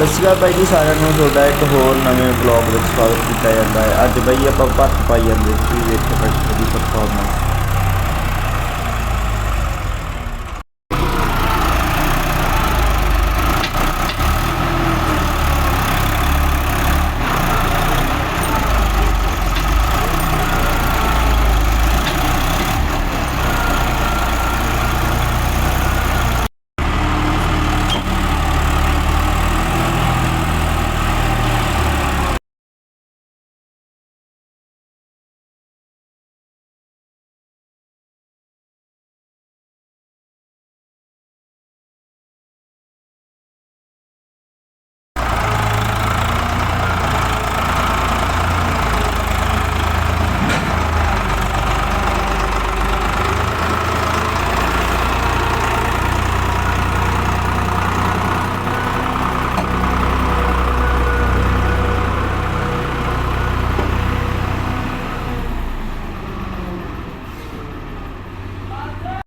ਸਤਿ ਸ਼੍ਰੀ ਅਕਾਲ ਬਾਈ ਜੀ, ਸਾਰਿਆਂ ਨੂੰ ਤੁਹਾਡਾ ਇੱਕ ਹੋਰ ਨਵੇਂ ਬਲੌਗ ਵਿੱਚ ਸਵਾਗਤ ਕੀਤਾ ਜਾਂਦਾ ਹੈ। ਅੱਜ ਬਾਈ ਆਪਾਂ ਭੱਤ ਪਾਈ ਜਾਂਦੇ ਸੀ, ਵੇਖੋ ਟਰੈਕਟਰ ਪਰਫਾਰਮੈਂਸ